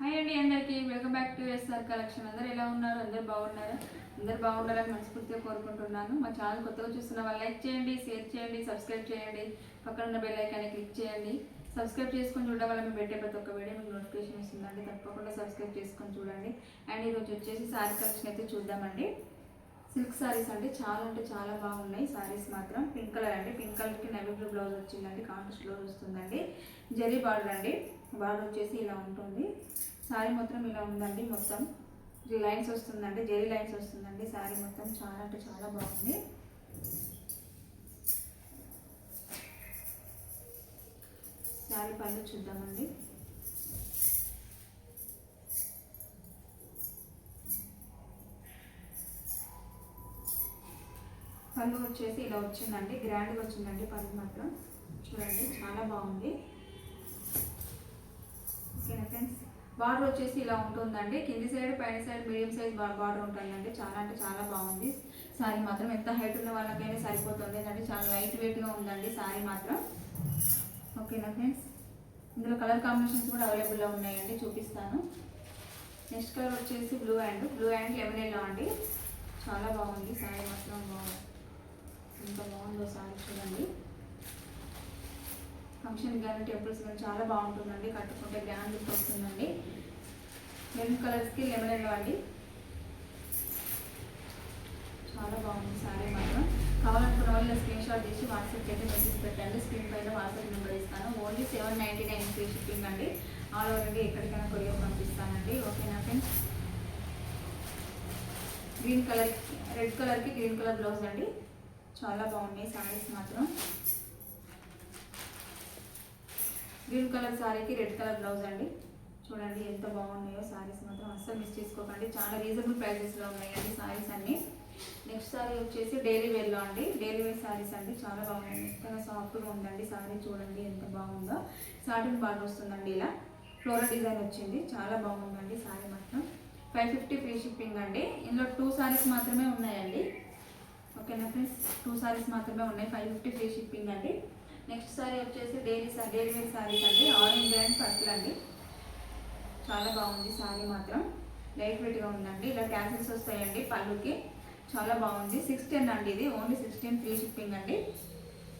Hi అండి అందరికీ. Welcome back to SR collection. అందరు ఎలా ఉన్నారు? అందరు బాగున్నారా? అందరు బాగుండాలని మనస్ఫూర్తిగా కోరుకుంటున్నాను. మా ఛానల్ కొత్తగా చూస్తున్న వాళ్ళు లైక్ చేయండి షేర్ చేయండి సబ్స్క్రైబ్ చేయండి. పక్కన ఉన్న బెల్ ఐకాన్ని క్లిక్ చేయండి. సబ్స్క్రైబ్ చేసుకొని చూడడం వల్ల మేము పెట్టే ప్రతి ఒక్క వీడియో మీకు నోటిఫికేషన్ ఇస్తుందండి తప్పకుండా సబ్స్క్రైబ్ చేసుకొని చూడండి. అండ్ ఈరోజు వచ్చేసి శారీ కలెక్షన్ అయితే చూద్దామండి. సిల్క్ సారీస్ అండి చాలా అంటే చాలా బాగున్నాయి. శారీస్ మాత్రం పింక్ కలర్ అండి. పింక్ కలర్కి నవీ బ్లూ బ్లౌజ్ వచ్చిందండి. కాంట్రాస్ట్ బ్లౌజ్ వస్తుందండి. జరీ బార్డర్ అండి. బార్డర్ వచ్చేసి ఇలా ఉంటుంది. సారీ మాత్రం ఇలా ఉందండి మొత్తం. లైన్స్ వస్తుందండి జెరీ లైన్స్ వస్తుందండి సారీ మొత్తం చాలా అంటే చాలా బాగుంది. సారీ పళ్ళు చూద్దామండి. పళ్ళు వచ్చేసి ఇలా వచ్చిందండి గ్రాండ్గా వచ్చిందండి పళ్ళు మాత్రం. చూడండి చాలా బాగుంది. ఓకేనా ఫ్రెండ్స్? బార్డర్ వచ్చేసి ఇలా ఉంటుందండి. కింది సైడ్ పైన సైడ్ మీడియం సైజ్ బార్డర్ ఉంటుందండి. చాలా అంటే చాలా బాగుంది. సారీ మాత్రం ఎంత హైట్ ఉన్న వాళ్ళకైనా సరిపోతుంది. అంటే చాలా లైట్ వెయిట్గా ఉందండి సారీ మాత్రం. ఓకేనా ఫ్రెండ్స్? ఇందులో కలర్ కాంబినేషన్స్ కూడా అవైలబుల్లో ఉన్నాయండి. చూపిస్తాను. నెక్స్ట్ కలర్ వచ్చేసి blue and blue and lemon yellow అండి. చాలా బాగుంది. సారీ మాత్రం బాగుంది. ఎంత బాగుందో సారీ చూడండి. ఫంక్షన్ కానీ టెంపుల్స్ కానీ చాలా బాగుంటుందండి కట్టుకుంటే గ్రాండ్ లుక్ వస్తుందండి. లెమన్ కలర్స్కి లెమన్ ఎల్లో అండి. చాలా బాగుంది సారీ మాత్రం. కావాలనుకున్న వాళ్ళు స్క్రీన్ షాట్ చేసి వాట్సాప్ అయితే మెసేజ్ పెట్టండి. స్క్రీన్ పైన వాట్సాప్ నెంబర్ ఇస్తాను. Only seven ninety nine free shipping అండి. ఆల్ ఓవర్ ఇండియా ఎక్కడికైనా కొరియర్ పంపిస్తానండి. ఓకేనా ఫ్రెండ్స్ గ్రీన్ కలర్ రెడ్ కలర్కి గ్రీన్ కలర్ బ్లౌజ్ అండి. చాలా బాగున్నాయి సారీస్ మాత్రం. గ్రీన్ కలర్ సారీకి రెడ్ కలర్ బ్లౌజ్ అండి. చూడండి ఎంత బాగున్నాయో శారీస్ మాత్రం అస్సలు మిస్ చేసుకోకండి. చాలా రీజనబుల్ ప్రైజెస్లో ఉన్నాయండి సారీస్ అన్ని. నెక్స్ట్ సారీ వచ్చేసి డైలీ వేర్లో అండి. డైలీ వేర్ సారీస్ అండి. చాలా బాగున్నాయి. మెత్తగా సాఫ్ట్గా ఉందండి. సారీ చూడండి ఎంత బాగుందో. సాటిన్ బాగా వస్తుందండి ఇలా. ఫ్లోరల్ డిజైన్ వచ్చింది. చాలా బాగుందండి సారీ మాత్రం. ఫైవ్ ఫిఫ్టీ ఫ్రీ షిప్పింగ్ అండి. ఇందులో టూ శారీస్ మాత్రమే ఉన్నాయండి. ఓకేనా ఫ్రెండ్స్ టూ శారీస్ మాత్రమే ఉన్నాయి. ఫైవ్ ఫిఫ్టీ ఫ్రీ షిప్పింగ్ అండి. నెక్స్ట్ సారీ వచ్చేసి daily sari daily wear saris అండి. ఆరెంజ్ అండ్ పర్పుల్ అండి. చాలా బాగుంది సారీ మాత్రం. లైట్ వెయిట్గా ఉందండి. ఇలా క్యాన్సిల్స్ వస్తాయండి పళ్ళుకి. చాలా బాగుంది. సిక్స్ టెన్ అండి ఇది. ఓన్లీ సిక్స్టీన్ ఫ్రీ షిప్పింగ్ అండి.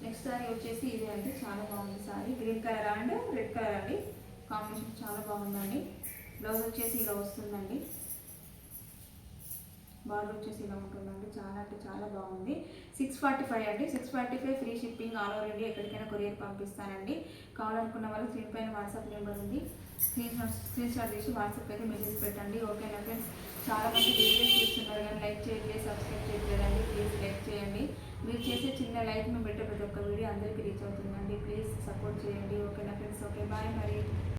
నెక్స్ట్ సారీ వచ్చేసి ఇది అండి. చాలా బాగుంది sari. Green colour and red colour అండి. కాంబినేషన్ చాలా బాగుందండి. బ్లౌజ్ వచ్చేసి ఇలా వస్తుందండి. బార్డర్ వచ్చేసి ఇలా ఉంటుందండి చాలా అంటే చాలా బాగుంది. సిక్స్ ఫార్టీ ఫైవ్ అండి. Six forty five free shipping all over India ఎక్కడికైనా కొరియర్ పంపిస్తానండి. కావాలనుకున్న వాళ్ళు స్క్రీన్ పైన వాట్సాప్ నెంబర్ ఉంది. స్క్రీన్ షాట్ స్క్రీన్ షాట్ చేసి వాట్సాప్ అయితే మెసేజ్ పెట్టండి. ఓకేనా ఫ్రెండ్స్ చాలా మంది వీడియోస్ చూస్తున్నారు కానీ లైక్ చేయట్లేదు సబ్స్క్రైబ్ చేయట్లేదండి. ప్లీజ్ లైక్ చేయండి. మీరు చేసే చిన్న లైక్ మేము పెట్టే ప్రతి ఒక్క వీడియో అందరికీ రీచ్ అవుతుందండి. ప్లీజ్ సపోర్ట్ చేయండి. ఓకేనా ఫ్రెండ్స్ ఓకే బాయ్ మరి.